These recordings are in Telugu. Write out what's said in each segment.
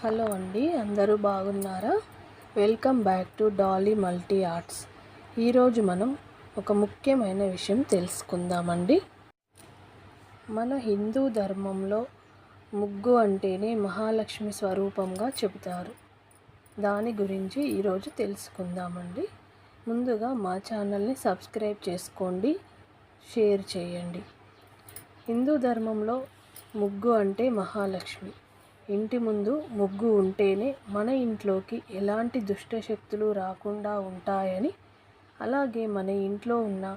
హలో అండి అందరూ బాగున్నారా? Welcome back to Dolly multi arts. ఈరోజు మనం ఒక ముఖ్యమైన విషయం తెలుసుకుందామండి. మన హిందూ ధర్మంలో ముగ్గు అంటేనే మహాలక్ష్మి స్వరూపంగా చెబుతారు. దాని గురించి ఈరోజు తెలుసుకుందామండి. ముందుగా మా ఛానల్ని సబ్స్క్రైబ్ చేసుకోండి షేర్ చేయండి. హిందూ ధర్మంలో ముగ్గు అంటే మహాలక్ష్మి. ఇంటి ముందు ముగ్గు ఉంటేనే మన ఇంట్లోకి ఎలాంటి దుష్టశక్తులు రాకుండా ఉంటాయని అలాగే మన ఇంట్లో ఉన్న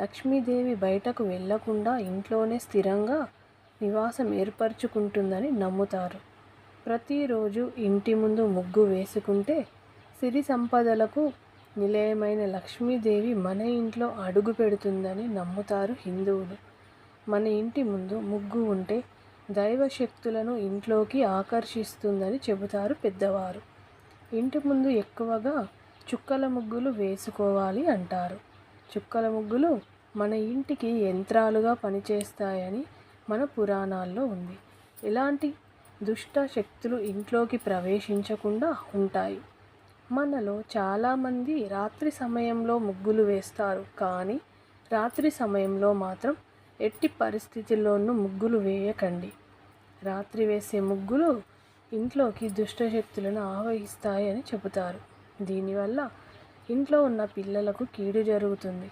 లక్ష్మీదేవి బయటకు వెళ్ళకుండా ఇంట్లోనే స్థిరంగా నివాసం ఏర్పరచుకుంటుందని నమ్ముతారు. ప్రతిరోజు ఇంటి ముందు ముగ్గు వేసుకుంటే సిరి సంపదలకు నిలయమైన లక్ష్మీదేవి మన ఇంట్లో అడుగు పెడుతుందని నమ్ముతారు హిందువులు. మన ఇంటి ముందు ముగ్గు ఉంటే దైవ శక్తులను ఇంట్లోకి ఆకర్షిస్తుందని చెబుతారు పెద్దవారు. ఇంటి ముందు ఎక్కువగా చుక్కల ముగ్గులు వేసుకోవాలి అంటారు. చుక్కల ముగ్గులు మన ఇంటికి యంత్రాలుగా పనిచేస్తాయని మన పురాణాల్లో ఉంది. ఇలాంటి దుష్ట శక్తులు ఇంట్లోకి ప్రవేశించకుండా ఉంటాయి. మనలో చాలామంది రాత్రి సమయంలో ముగ్గులు వేస్తారు. కానీ రాత్రి సమయంలో మాత్రం ఎట్టి పరిస్థితుల్లోనూ ముగ్గులు వేయకండి. రాత్రి వేసే ముగ్గులు ఇంట్లోకి దుష్టశక్తులను ఆవహిస్తాయని చెబుతారు. దీనివల్ల ఇంట్లో ఉన్న పిల్లలకు కీడు జరుగుతుంది.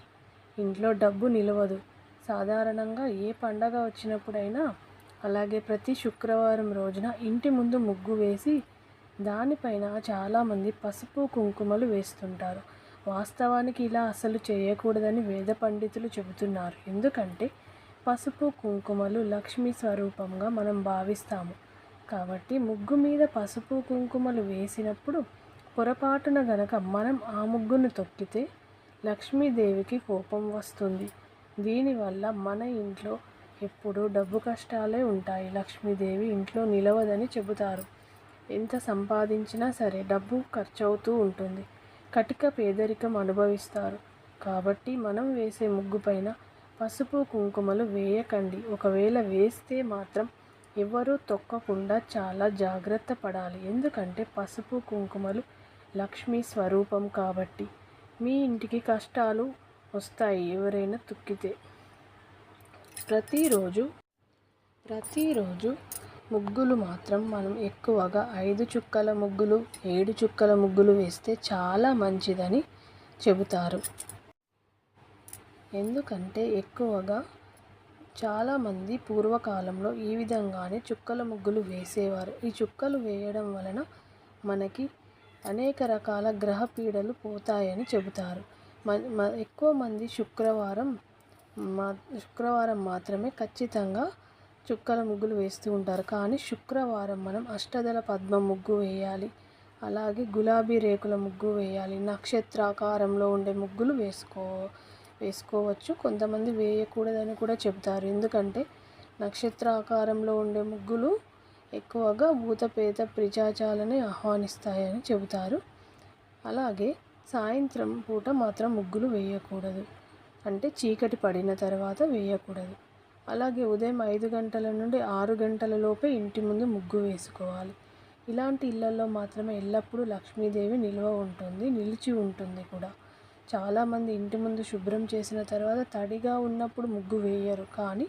ఇంట్లో డబ్బు నిలవదు. సాధారణంగా ఏ పండగ వచ్చినప్పుడైనా అలాగే ప్రతి శుక్రవారం రోజున ఇంటి ముందు ముగ్గు వేసి దానిపైన చాలామంది పసుపు కుంకుమలు వేస్తుంటారు. వాస్తవానికి ఇలా అసలు చేయకూడదని వేద పండితులు చెబుతున్నారు. ఎందుకంటే పసుపు కుంకుమలు లక్ష్మీ స్వరూపంగా మనం భావిస్తాము. కాబట్టి ముగ్గు మీద పసుపు కుంకుమలు వేసినప్పుడు పొరపాటున గనక మనం ఆ ముగ్గును తొక్కితే లక్ష్మీదేవికి కోపం వస్తుంది. దీనివల్ల మన ఇంట్లో ఎప్పుడూ డబ్బు కష్టాలే ఉంటాయి. లక్ష్మీదేవి ఇంట్లో నిలవదని చెబుతారు. ఎంత సంపాదించినా సరే డబ్బు ఖర్చు అవుతూ ఉంటుంది. కటిక పేదరికం అనుభవిస్తారు. కాబట్టి మనం వేసే ముగ్గు పైన పసుపు కుంకుమలు వేయకండి. ఒకవేళ వేస్తే మాత్రం ఎవరూ తొక్కకుండా చాలా జాగ్రత్త పడాలి. ఎందుకంటే పసుపు కుంకుమలు లక్ష్మీ స్వరూపం కాబట్టి మీ ఇంటికి కష్టాలు వస్తాయి ఎవరైనా తుక్కితే. ప్రతిరోజు ప్రతిరోజు ముగ్గులు మాత్రం మనం ఎక్కువగా ఐదు చుక్కల ముగ్గులు ఏడు చుక్కల ముగ్గులు వేస్తే చాలా మంచిదని చెబుతారు. ఎందుకంటే ఎక్కువగా చాలామంది పూర్వకాలంలో ఈ విధంగానే చుక్కల ముగ్గులు వేసేవారు. ఈ చుక్కలు వేయడం వలన మనకి అనేక రకాల గ్రహ పీడలు పోతాయని చెబుతారు. ఎక్కువ మంది శుక్రవారం మా శుక్రవారం మాత్రమే ఖచ్చితంగా చుక్కల ముగ్గులు వేస్తూ ఉంటారు. కానీ శుక్రవారం మనం అష్టదల పద్మ ముగ్గు వేయాలి. అలాగే గులాబీ రేకుల ముగ్గు వేయాలి. నక్షత్రాకారంలో ఉండే ముగ్గులు వేసుకో వేసుకోవచ్చు. కొంతమంది వేయకూడదని కూడా చెబుతారు. ఎందుకంటే నక్షత్ర ఆకారంలో ఉండే ముగ్గులు ఎక్కువగా భూతపేత పిశాచాలని ఆహ్వానిస్తాయని చెబుతారు. అలాగే సాయంత్రం పూట మాత్రం ముగ్గులు వేయకూడదు. అంటే చీకటి పడిన తర్వాత వేయకూడదు. అలాగే ఉదయం ఐదు గంటల నుండి ఆరు గంటల లోపే ఇంటి ముందు ముగ్గు వేసుకోవాలి. ఇలాంటి ఇళ్ళలో మాత్రమే ఎల్లప్పుడూ లక్ష్మీదేవి నిల్వ ఉంటుంది నిలిచి ఉంటుంది కూడా. చాలామంది ఇంటి ముందు శుభ్రం చేసిన తర్వాత తడిగా ఉన్నప్పుడు ముగ్గు వేయరు. కానీ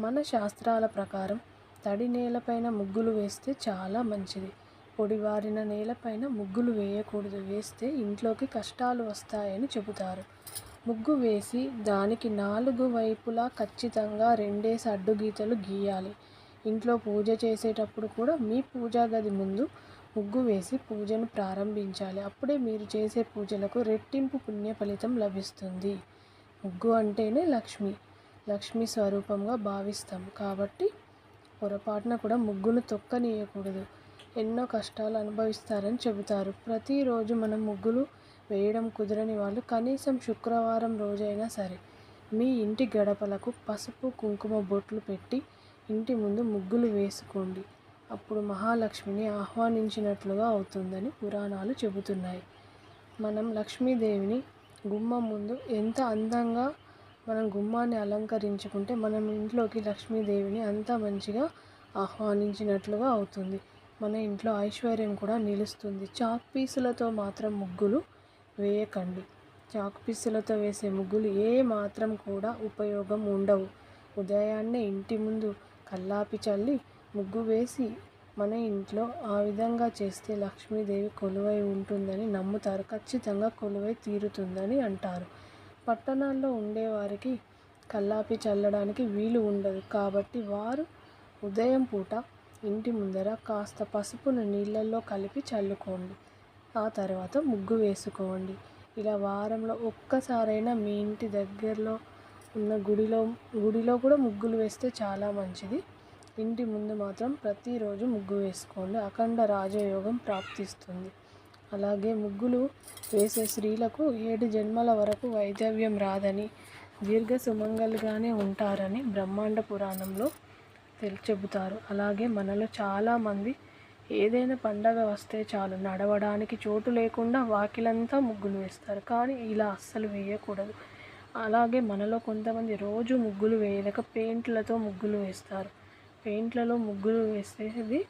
మన శాస్త్రాల ప్రకారం తడి నేలపైన ముగ్గులు వేస్తే చాలా మంచిది. పొడివారిన నేలపైన ముగ్గులు వేయకూడదు. వేస్తే ఇంట్లోకి కష్టాలు వస్తాయని చెబుతారు. ముగ్గు వేసి దానికి నాలుగు వైపులా ఖచ్చితంగా రెండేసి అడ్డు గీతలు గీయాలి. ఇంట్లో పూజ చేసేటప్పుడు కూడా మీ పూజా గది ముందు ముగ్గు వేసి పూజను ప్రారంభించాలి. అప్పుడే మీరు చేసే పూజలకు రెట్టింపు పుణ్య ఫలితం లభిస్తుంది. ముగ్గు అంటేనే లక్ష్మి. లక్ష్మి స్వరూపంగా భావిస్తాం. కాబట్టి పొరపాటున కూడా ముగ్గును తొక్కనీయకూడదు. ఎన్నో కష్టాలు అనుభవిస్తారని చెబుతారు. ప్రతిరోజు మనం ముగ్గులు వేయడం కుదరని వాళ్ళు కనీసం శుక్రవారం రోజైనా సరే మీ ఇంటి గడపలకు పసుపు కుంకుమ బొట్లు పెట్టి ఇంటి ముందు ముగ్గులు వేసుకోండి. అప్పుడు మహాలక్ష్మిని ఆహ్వానించినట్లుగా అవుతుందని పురాణాలు చెబుతున్నాయి. మనం లక్ష్మీదేవిని గుమ్మం ముందు ఎంత అందంగా మనం గుమ్మాన్ని అలంకరించుకుంటే మనం ఇంట్లోకి లక్ష్మీదేవిని అంత మంచిగా ఆహ్వానించినట్లుగా అవుతుంది. మన ఇంట్లో ఐశ్వర్యం కూడా నిలుస్తుంది. చాక్ పీసులతో మాత్రం ముగ్గులు వేయకండి. చాక్ పీసులతో వేసే ముగ్గులు ఏ మాత్రం కూడా ఉపయోగం ఉండవు. ఉదయాన్నే ఇంటి ముందు కల్లాపి చల్లి ముగ్గు వేసి మన ఇంట్లో ఆ విధంగా చేస్తే లక్ష్మీదేవి కొలువై ఉంటుందని నమ్ముతారు. ఖచ్చితంగా కొలువై తీరుతుందని అంటారు. పట్టణాల్లో ఉండేవారికి కల్లాపి చల్లడానికి వీలు ఉండదు. కాబట్టి వారు ఉదయం పూట ఇంటి ముందర కాస్త పసుపును నీళ్ళల్లో కలిపి చల్లుకోండి. ఆ తర్వాత ముగ్గు వేసుకోండి. ఇలా వారంలో ఒక్కసారైనా మీ ఇంటి దగ్గరలో ఉన్న గుడిలో గుడిలో కూడా ముగ్గులు వేస్తే చాలా మంచిది. ఇంటి ముందు మాత్రం ప్రతిరోజు ముగ్గు వేసుకోండి అఖండ రాజయోగం ప్రాప్తిస్తుంది. అలాగే ముగ్గులు వేసే స్త్రీలకు ఏడు జన్మల వరకు వైదవ్యం రాదని దీర్ఘ సుమంగలుగానే ఉంటారని బ్రహ్మాండ పురాణంలో తెలి చెబుతారు. అలాగే మనలో చాలామంది ఏదైనా పండగ వస్తే చాలు నడవడానికి చోటు లేకుండా వాకిలంతా ముగ్గులు వేస్తారు. కానీ ఇలా అస్సలు వేయకూడదు. అలాగే మనలో కొంతమంది రోజు ముగ్గులు వేయలేక పెయింట్లతో ముగ్గులు వేస్తారు. పెయింట్లలో ముగ్గులు వేసేది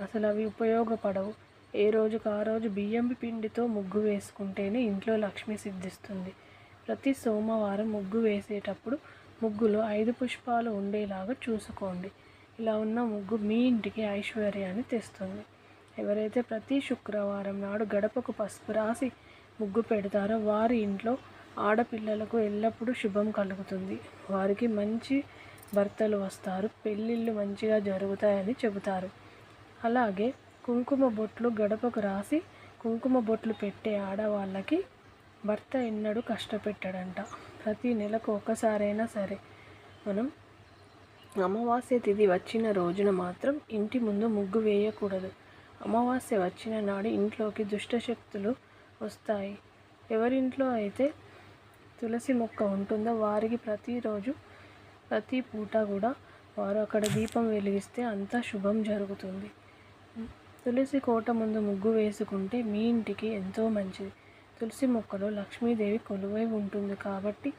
అసలు అవి ఉపయోగపడవు. ఏ రోజుకు ఆ రోజు బియ్యం పిండితో ముగ్గు వేసుకుంటేనే ఇంట్లో లక్ష్మి సిద్ధిస్తుంది. ప్రతి సోమవారం ముగ్గు వేసేటప్పుడు ముగ్గులో ఐదు పుష్పాలు ఉండేలాగా చూసుకోండి. ఇలా ఉన్న ముగ్గు మీ ఇంటికి ఐశ్వర్యాన్ని తెస్తుంది. ఎవరైతే ప్రతి శుక్రవారం నాడు గడపకు పసుపు రాసి ముగ్గు పెడతారో వారి ఇంట్లో ఆడపిల్లలకు ఎల్లప్పుడూ శుభం కలుగుతుంది. వారికి మంచి భర్తలు వస్తారు పెళ్ళిళ్ళు మంచిగా జరుగుతాయని చెబుతారు. అలాగే కుంకుమ బొట్లు గడపకు రాసి కుంకుమ బొట్లు పెట్టే ఆడవాళ్ళకి భర్త ఎన్నడూ కష్టపెట్టాడంట. ప్రతి నెలకు ఒకసారైనా సరే. మనం అమావాస్య తిథి వచ్చిన రోజున మాత్రం ఇంటి ముందు ముగ్గు వేయకూడదు. అమావాస్య వచ్చిన నాడు ఇంట్లోకి దుష్టశక్తులు వస్తాయి. ఎవరింట్లో అయితే తులసి మొక్క ఉంటుందో వారికి ప్రతిరోజు ప్రతి పూట కూడా వారు అక్కడ దీపం వెలిగిస్తే అంతా శుభం జరుగుతుంది. తులసి కోట ముందు ముగ్గు వేసుకుంటే మీ ఇంటికి ఎంతో మంచిది. తులసి మొక్కలో లక్ష్మీదేవి కొలువై ఉంటుంది కాబట్టి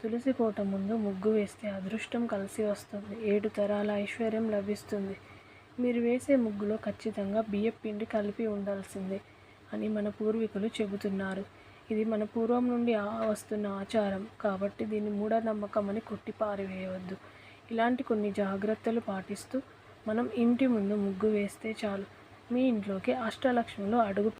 తులసి కోట ముందు ముగ్గు వేస్తే అదృష్టం కలిసి వస్తుంది. ఏడు తరాల ఐశ్వర్యం లభిస్తుంది. మీరు వేసే ముగ్గులో ఖచ్చితంగా బియ్యపిండి కలిపి ఉండాల్సిందే అని మన పూర్వీకులు చెబుతున్నారు. ఇది మన పూర్వం నుండి వస్తున్న ఆచారం. కాబట్టి దీన్ని మూఢనమ్మకం అని కొట్టి పారివేయవద్దు ఇలాంటి కొన్ని జాగ్రత్తలు పాటిస్తూ మనం ఇంటి ముందు ముగ్గు వేస్తే చాలు. మీ ఇంట్లోకి అష్టలక్ష్ములు అడుగు